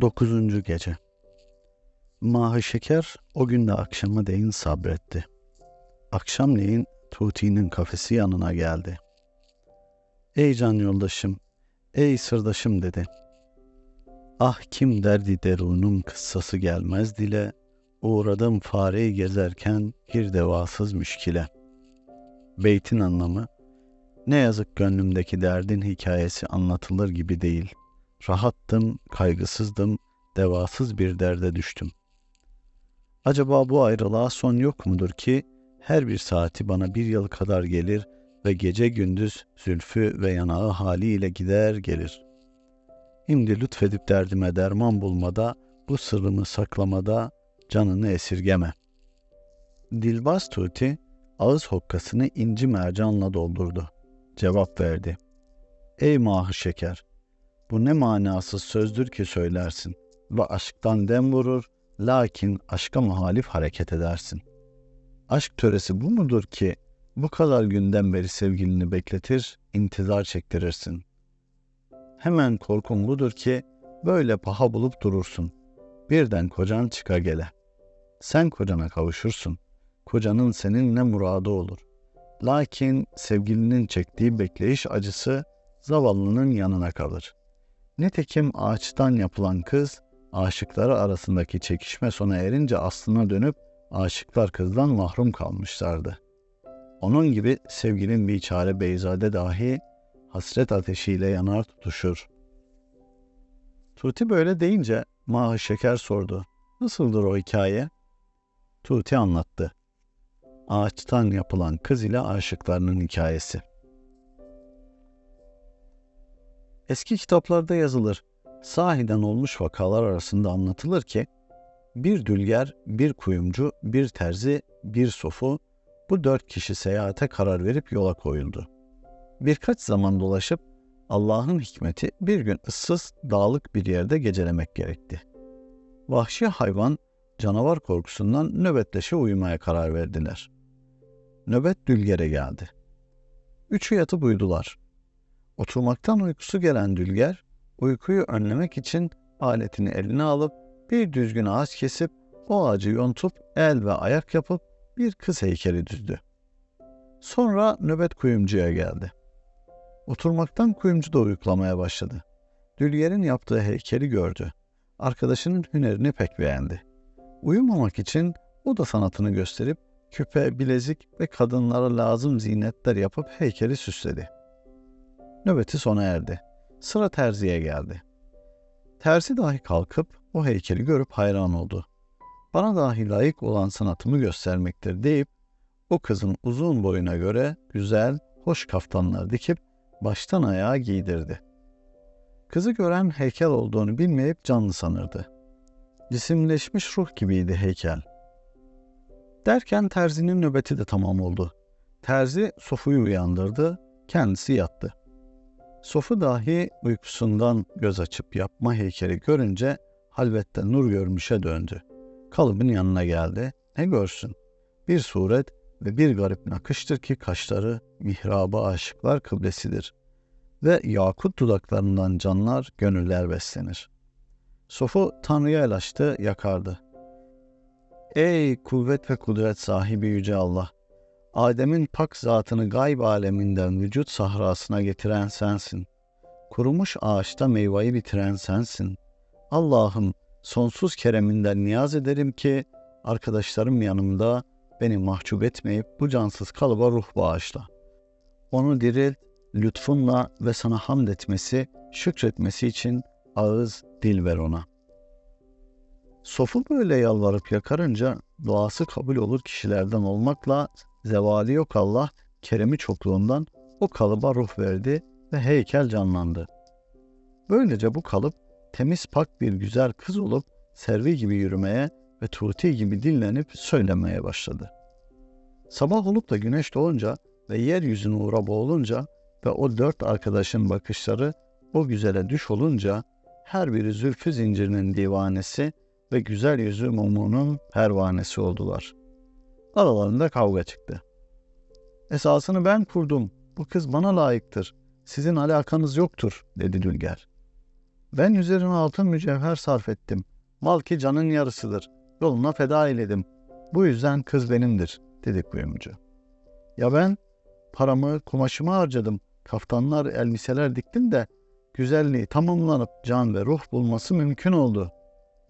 Dokuzuncu Gece Mahı Şeker o gün de akşama değin sabretti. Akşamleyin Tuti'nin kafesi yanına geldi. Ey can yoldaşım, ey sırdaşım dedi. Ah kim derdi derunum kıssası gelmez dile, uğradım fareyi gezerken bir devasız müşkile. Beytin anlamı, ne yazık gönlümdeki derdin hikayesi anlatılır gibi değil.'' Rahattım, kaygısızdım, devasız bir derde düştüm. Acaba bu ayrılığa son yok mudur ki her bir saati bana bir yıl kadar gelir ve gece gündüz zülfü ve yanağı haliyle gider gelir. Şimdi lütfedip derdime derman bulmada, bu sırrımı saklamada canını esirgeme. Dilbaz Tuti ağız hokkasını inci mercanla doldurdu. Cevap verdi. Ey mahı şeker, bu ne manasız sözdür ki söylersin ve aşktan dem vurur, lakin aşka muhalif hareket edersin. Aşk töresi bu mudur ki bu kadar günden beri sevgilini bekletir, intizar çektirirsin. Hemen korkum budur ki böyle paha bulup durursun. Birden kocan çıka gele. Sen kocana kavuşursun. Kocanın seninle muradı olur. Lakin sevgilinin çektiği bekleyiş acısı zavallının yanına kalır.'' Nitekim ağaçtan yapılan kız, aşıkları arasındaki çekişme sona erince aslına dönüp aşıklar kızdan mahrum kalmışlardı. Onun gibi sevgilin bir çare Beyzade dahi hasret ateşiyle yanar tutuşur. Tuti böyle deyince Mahı Şeker sordu. Nasıldır o hikaye? Tuti anlattı. Ağaçtan yapılan kız ile aşıklarının hikayesi. Eski kitaplarda yazılır. Sahiden olmuş vakalar arasında anlatılır ki bir dülger, bir kuyumcu, bir terzi, bir sofu bu dört kişi seyahate karar verip yola koyuldu. Birkaç zaman dolaşıp Allah'ın hikmeti bir gün ıssız, dağlık bir yerde gecelemek gerekti. Vahşi hayvan canavar korkusundan nöbetleşe uyumaya karar verdiler. Nöbet dülgere geldi. Üçü yatıp uyudular. Oturmaktan uykusu gelen Dülger, uykuyu önlemek için aletini eline alıp bir düzgün ağaç kesip o ağacı yontup el ve ayak yapıp bir kız heykeli düzdü. Sonra nöbet kuyumcuya geldi. Oturmaktan kuyumcu da uyuklamaya başladı. Dülger'in yaptığı heykeli gördü. Arkadaşının hünerini pek beğendi. Uyumamak için o da sanatını gösterip küpe, bilezik ve kadınlara lazım zinetler yapıp heykeli süsledi. Nöbeti sona erdi. Sıra terziye geldi. Terzi dahi kalkıp o heykeli görüp hayran oldu. Bana dahi layık olan sanatımı göstermektir deyip o kızın uzun boyuna göre güzel, hoş kaftanlar dikip baştan ayağa giydirdi. Kızı gören heykel olduğunu bilmeyip canlı sanırdı. Cisimleşmiş ruh gibiydi heykel. Derken terzinin nöbeti de tamam oldu. Terzi Sofu'yu uyandırdı, kendisi yattı. Sofu dahi uykusundan göz açıp yapma heykeli görünce halvette nur görmüşe döndü. Kalıbın yanına geldi. Ne görsün? Bir suret ve bir garip nakıştır ki kaşları mihraba aşıklar kıblesidir. Ve yakut dudaklarından canlar, gönüller beslenir. Sofu Tanrı'ya el yakardı. Ey kuvvet ve kudret sahibi Yüce Allah! Adem'in pak zatını gayb aleminden vücut sahrasına getiren sensin. Kurumuş ağaçta meyveyi bitiren sensin. Allah'ım sonsuz kereminden niyaz ederim ki arkadaşlarım yanımda beni mahcup etmeyip bu cansız kalıba ruh bağışla. Onu diril, lütfunla ve sana hamd etmesi, şükretmesi için ağız, dil ver ona. Sofu böyle yalvarıp yakarınca duası kabul olur kişilerden olmakla Zevali yok Allah, keremi çokluğundan o kalıba ruh verdi ve heykel canlandı. Böylece bu kalıp temiz pak bir güzel kız olup servi gibi yürümeye ve tuti gibi dinlenip söylemeye başladı. Sabah olup da güneş doğunca ve yeryüzü nura boğulunca ve o dört arkadaşın bakışları o güzele düş olunca her biri zülfü zincirinin divanesi ve güzel yüzü mumunun pervanesi oldular. Aralarında kavga çıktı. Esasını ben kurdum. Bu kız bana layıktır. Sizin alakanız yoktur, dedi Dülger. Ben üzerine altın mücevher sarf ettim. Mal ki canın yarısıdır. Yoluna feda eyledim. Bu yüzden kız benimdir, dedi kuyumcu. Ya ben paramı, kumaşımı harcadım. Kaftanlar, elbiseler diktim de güzelliği tamamlanıp can ve ruh bulması mümkün oldu.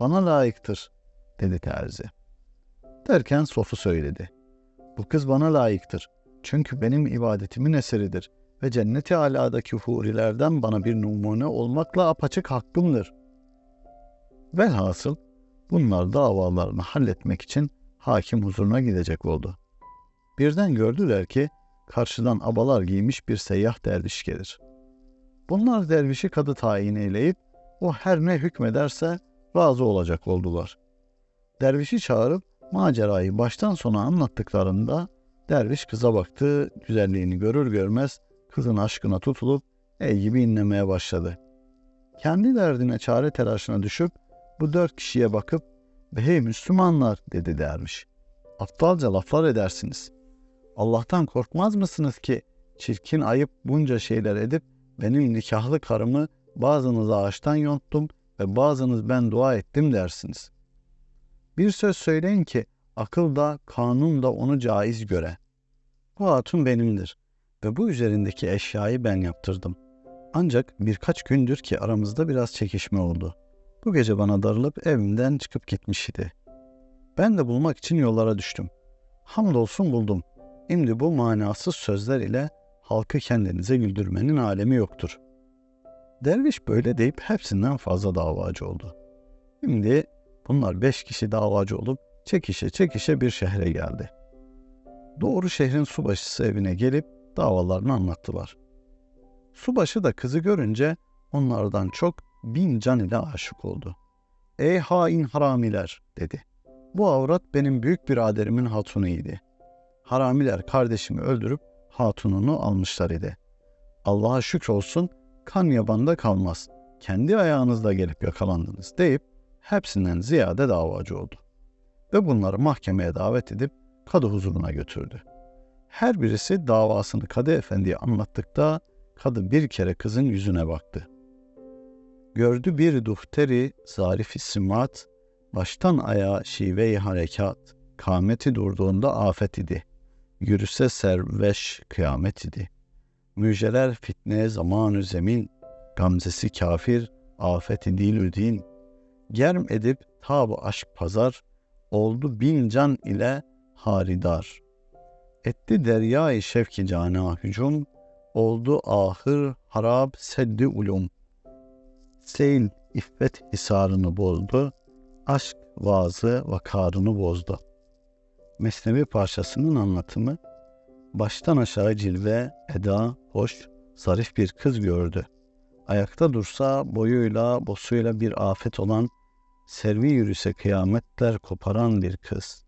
Bana layıktır, dedi terzi. Derken Sofu söyledi. Bu kız bana layıktır. Çünkü benim ibadetimin eseridir ve cenneti aladaki hurilerden bana bir numune olmakla apaçık hakkımdır. Velhasıl bunlar davalarını halletmek için hakim huzuruna gidecek oldu. Birden gördüler ki karşıdan abalar giymiş bir seyyah derviş gelir. Bunlar dervişi kadı tayin eyleyip o her ne hükmederse razı olacak oldular. Dervişi çağırıp macerayı baştan sona anlattıklarında derviş kıza baktı, güzelliğini görür görmez kızın aşkına tutulup ey gibi inlemeye başladı. Kendi derdine çare telaşına düşüp bu dört kişiye bakıp hey Müslümanlar dedi dermiş. Aptalca laflar edersiniz. Allah'tan korkmaz mısınız ki çirkin ayıp bunca şeyler edip benim nikahlı karımı bazınız ağaçtan yonttum ve bazınız ben dua ettim dersiniz. Bir söz söyleyin ki akıl da kanun da onu caiz göre. Bu hatun benimdir ve bu üzerindeki eşyayı ben yaptırdım. Ancak birkaç gündür ki aramızda biraz çekişme oldu. Bu gece bana darılıp evimden çıkıp gitmiş idi. Ben de bulmak için yollara düştüm. Hamdolsun buldum. Şimdi bu manasız sözler ile halkı kendinize güldürmenin alemi yoktur. Derviş böyle deyip hepsinden fazla davacı oldu. Şimdi bunlar beş kişi davacı olup çekişe çekişe bir şehre geldi. Doğru şehrin subaşısı evine gelip davalarını anlattılar. Subaşı da kızı görünce onlardan çok bin can ile aşık oldu. Ey hain haramiler dedi. Bu avrat benim büyük biraderimin hatunu idi. Haramiler kardeşimi öldürüp hatununu almışlar idi. Allah'a şükür olsun kan yabanda kalmaz. Kendi ayağınızla gelip yakalandınız deyip hepsinden ziyade davacı oldu. Ve bunları mahkemeye davet edip kadı huzuruna götürdü. Her birisi davasını kadı efendiye anlattıkta kadı bir kere kızın yüzüne baktı. Gördü bir duhteri zarif simat, baştan ayağa şive-i harekat, kâmeti durduğunda afet idi. Yürüse serveş kıyamet idi. Müjdeler fitne zamanı zemin, gamzesi kafir, afeti dilü din. Germ edip tab aşk pazar, oldu bin can ile haridar. Etti deryayı şevki cana hücum, oldu ahır harab seddi ulum. Seyl iffet hisarını bozdu, aşk vaazı vakarını bozdu. Mesnevi parçasının anlatımı, baştan aşağı cilve, eda, hoş, zarif bir kız gördü. Ayakta dursa boyuyla, bosuyla bir afet olan, servi yürüse kıyametler koparan bir kız.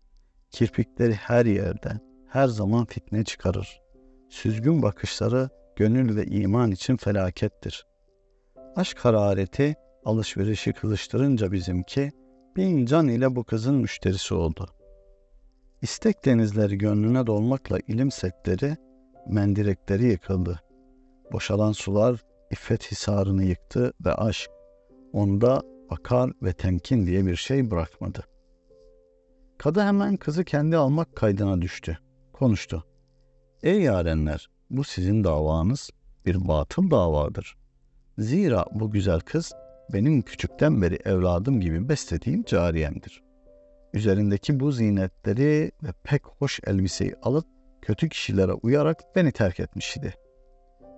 Kirpikleri her yerde, her zaman fitne çıkarır. Süzgün bakışları gönül ve iman için felakettir. Aşk harareti alışverişi kızıştırınca bizimki bin can ile bu kızın müşterisi oldu. İstek denizleri gönlüne dolmakla ilim setleri, mendirekleri yıkıldı. Boşalan sular iffet hisarını yıktı ve aşk onda bakar ve temkin diye bir şey bırakmadı. Kadı hemen kızı kendi almak kaydına düştü. Konuştu. Ey yarenler, bu sizin davanız bir batıl davadır. Zira bu güzel kız benim küçükten beri evladım gibi beslediğim cariyemdir. Üzerindeki bu zinetleri ve pek hoş elbiseyi alıp kötü kişilere uyarak beni terk etmiş idi.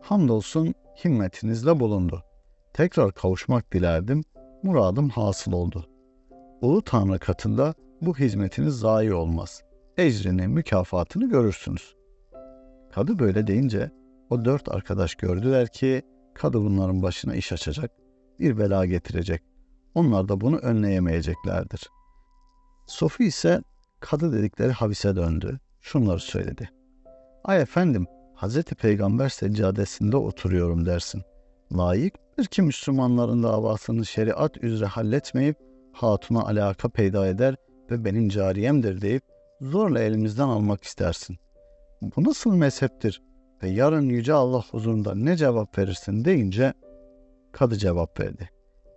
Hamdolsun himmetinizle bulundu. Tekrar kavuşmak dilerdim, muradım hasıl oldu. Ulu Tanrı katında bu hizmetiniz zayi olmaz. Ecrini, mükafatını görürsünüz. Kadı böyle deyince o dört arkadaş gördüler ki kadı bunların başına iş açacak, bir bela getirecek. Onlar da bunu önleyemeyeceklerdir. Sofi ise kadı dedikleri havise döndü. Şunları söyledi. Ay efendim, Hazreti Peygamber seccadesinde oturuyorum dersin. Layıktır ki Müslümanların davasını şeriat üzere halletmeyip hatuna alaka peyda eder ve benim cariyemdir deyip zorla elimizden almak istersin. Bu nasıl mezheptir ve yarın Yüce Allah huzurunda ne cevap verirsin deyince kadı cevap verdi.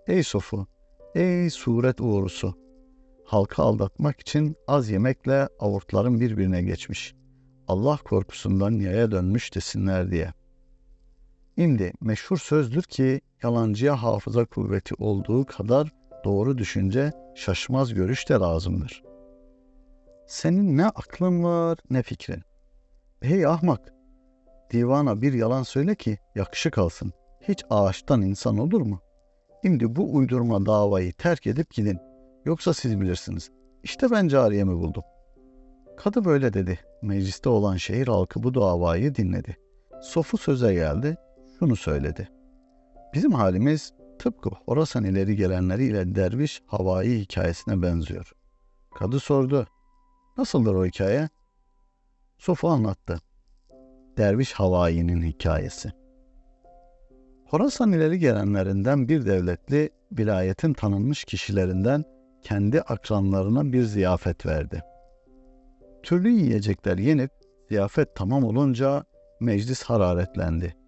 Ey Sofu, ey suret uğrusu. Halkı aldatmak için az yemekle avurtların birbirine geçmiş. Allah korkusundan yaya dönmüş desinler diye. Şimdi meşhur sözdür ki yalancıya hafıza kuvveti olduğu kadar doğru düşünce şaşmaz görüş de lazımdır. Senin ne aklın var ne fikrin. Hey ahmak, divana bir yalan söyle ki yakışık alsın. Hiç ağaçtan insan olur mu? Şimdi bu uydurma davayı terk edip gidin. Yoksa siz bilirsiniz. İşte ben cariyemi buldum. Kadı böyle dedi. Mecliste olan şehir halkı bu davayı dinledi. Sofu söze geldi, şunu söyledi. Bizim halimiz tıpkı Horasan ileri gelenleriyle derviş havai hikayesine benziyor. Kadı sordu. Nasıldır o hikaye? Sofu anlattı. Derviş Havai'nin hikayesi. Horasan ileri gelenlerinden bir devletli vilayetin tanınmış kişilerinden kendi akranlarına bir ziyafet verdi. Türlü yiyecekler yenip ziyafet tamam olunca meclis hararetlendi.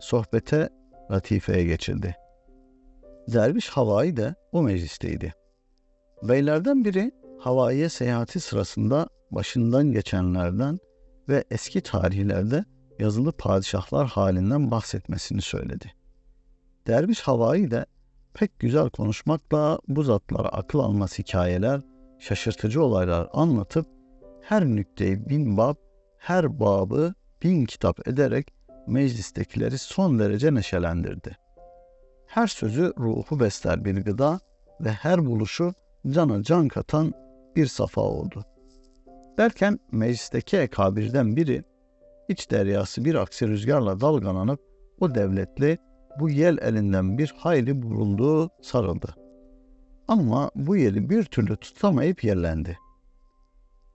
Sohbete, latifeye geçildi. Derviş Havai de o meclisteydi. Beylerden biri Havai'ye seyahati sırasında başından geçenlerden ve eski tarihlerde yazılı padişahlar halinden bahsetmesini söyledi. Derviş Havai de pek güzel konuşmakla bu zatlara akıl almaz hikayeler, şaşırtıcı olaylar anlatıp her nükteyi bin bab, her babı bin kitap ederek meclistekileri son derece neşelendirdi. Her sözü ruhu besler bir gıda ve her buluşu cana can katan bir safa oldu. Derken meclisteki ekabirden biri iç deryası bir aksi rüzgarla dalgalanıp o devletli bu yel elinden bir hayli buruldu, sarıldı. Ama bu yeli bir türlü tutamayıp yerlendi.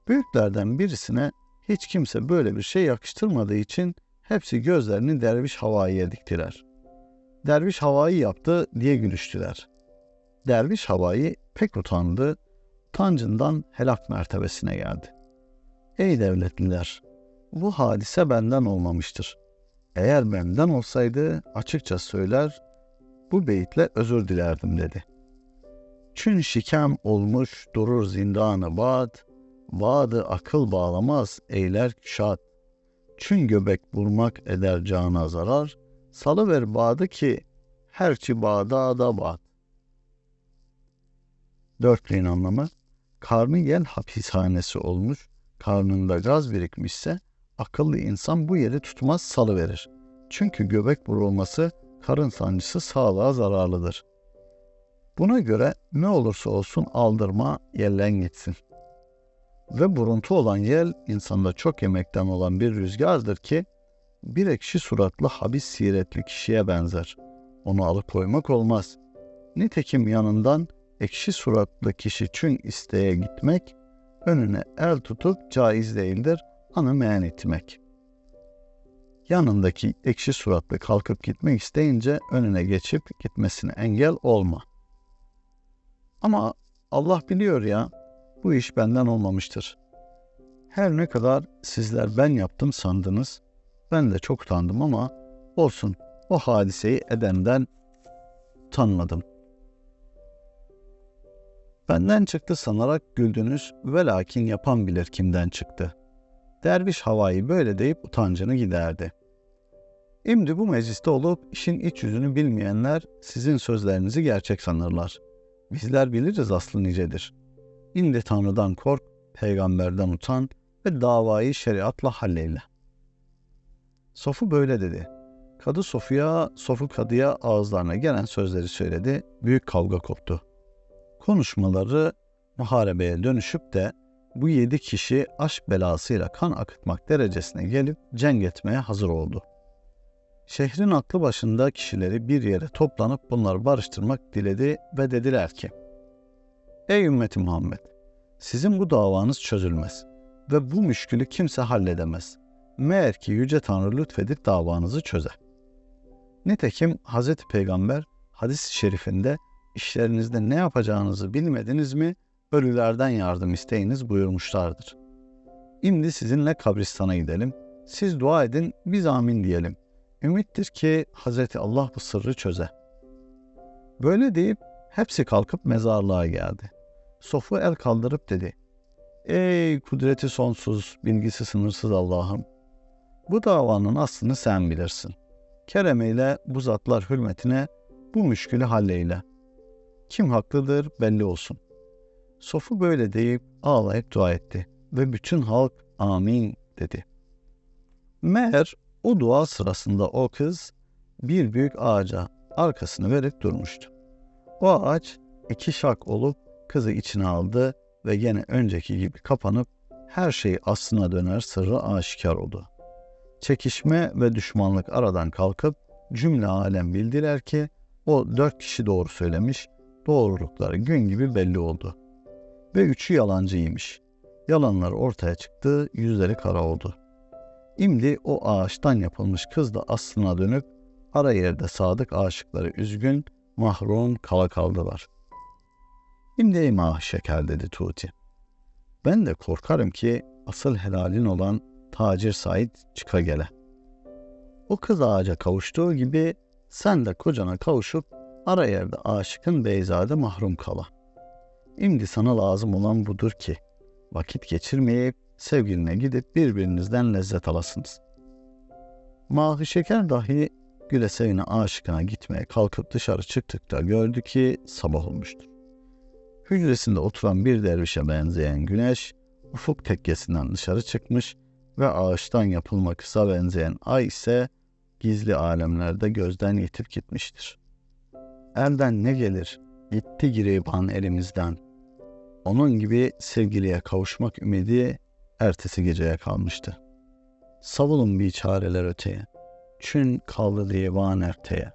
Büyüklerden birisine hiç kimse böyle bir şey yakıştırmadığı için hepsi gözlerini derviş havaiye diktiler. Derviş havayı yaptı diye gülüştüler. Derviş havayı pek utandı, utancından helak mertebesine geldi. Ey devletliler! Bu hadise benden olmamıştır. Eğer benden olsaydı açıkça söyler, bu beyitle özür dilerdim dedi. Çün şikem olmuş durur zindanı bad, vadı akıl bağlamaz eyler küşat. Çün göbek vurmak eder cana zarar, salıver bağdı ki herçi bağda da bağd. Dörtleyin anlamı, karnı yel hapishanesi olmuş, karnında gaz birikmişse, akıllı insan bu yeri tutmaz salıverir. Çünkü göbek vurulması karın sancısı sağlığa zararlıdır. Buna göre ne olursa olsun aldırma yellen gitsin. Ve buruntu olan yel insanda çok yemekten olan bir rüzgardır ki bir ekşi suratlı habis siretli kişiye benzer. Onu alıp koymak olmaz. Nitekim yanından ekşi suratlı kişi çün isteğe gitmek, önüne el tutup caiz değildir, anı meyan etmek. Yanındaki ekşi suratlı kalkıp gitmek isteyince önüne geçip gitmesine engel olma. Ama Allah biliyor ya, bu iş benden olmamıştır. Her ne kadar sizler ben yaptım sandınız, ben de çok utandım ama olsun o hadiseyi edenden tanmadım. Benden çıktı sanarak güldünüz ve lakin yapan bilir kimden çıktı. Derviş havayı böyle deyip utancını giderdi. Şimdi bu mecliste olup işin iç yüzünü bilmeyenler sizin sözlerinizi gerçek sanırlar. Bizler biliriz aslı nicedir. İndi Tanrı'dan kork, peygamberden utan ve davayı şeriatla halleyle. Sofu böyle dedi. Kadı Sofu'ya, Sofu Kadı'ya ağızlarına gelen sözleri söyledi. Büyük kavga koptu. Konuşmaları muharebeye dönüşüp de bu yedi kişi aşk belasıyla kan akıtmak derecesine gelip cenk etmeye hazır oldu. Şehrin aklı başında kişileri bir yere toplanıp bunları barıştırmak diledi ve dediler ki, Ey ümmeti Muhammed! Sizin bu davanız çözülmez ve bu müşkülü kimse halledemez. Meğer ki Yüce Tanrı lütfedip davanızı çözer. Nitekim Hz. Peygamber hadis-i şerifinde işlerinizde ne yapacağınızı bilmediniz mi ölülerden yardım isteyiniz buyurmuşlardır. Şimdi sizinle kabristana gidelim. Siz dua edin, biz amin diyelim. Ümittir ki Hz. Allah bu sırrı çöze. Böyle deyip hepsi kalkıp mezarlığa geldi. Sofu el kaldırıp dedi. Ey kudreti sonsuz, bilgisi sınırsız Allah'ım. Bu davanın aslını sen bilirsin. Keremeyle bu zatlar hürmetine bu müşkülü halleyle. Kim haklıdır belli olsun. Sofu böyle deyip ağlayıp dua etti ve bütün halk amin dedi. Meğer o dua sırasında o kız bir büyük ağaca arkasını verip durmuştu. O ağaç iki şak olup kızı içine aldı ve gene önceki gibi kapanıp her şey aslına döner sırrı aşikar oldu. Çekişme ve düşmanlık aradan kalkıp cümle alem bildiler ki o dört kişi doğru söylemiş, doğrulukları gün gibi belli oldu. Ve üçü yalancıymış. Yalanlar ortaya çıktı, yüzleri kara oldu. İmdi o ağaçtan yapılmış kız da aslına dönüp ara yerde sadık aşıkları üzgün, mahrum kala kaldılar. İmdi mah şeker dedi Tuti. Ben de korkarım ki asıl helalin olan tacir Said çıka gele. O kız ağaca kavuştuğu gibi sen de kocana kavuşup ara yerde aşıkın beyzade mahrum kala. İmdi sana lazım olan budur ki vakit geçirmeyip sevgiline gidip birbirinizden lezzet alasınız. Mahı şeker dahi güle sevine aşıkına gitmeye kalkıp dışarı çıktıkta gördü ki sabah olmuştur. Hücresinde oturan bir dervişe benzeyen güneş ufuk tekkesinden dışarı çıkmış ve ağaçtan yapılma kısa benzeyen ay ise gizli alemlerde gözden yitip gitmiştir. Elden ne gelir? Gitti giriban elimizden. Onun gibi sevgiliye kavuşmak ümidi ertesi geceye kalmıştı. Savulun bir çareler öteye. Çün kaldı divan erteye.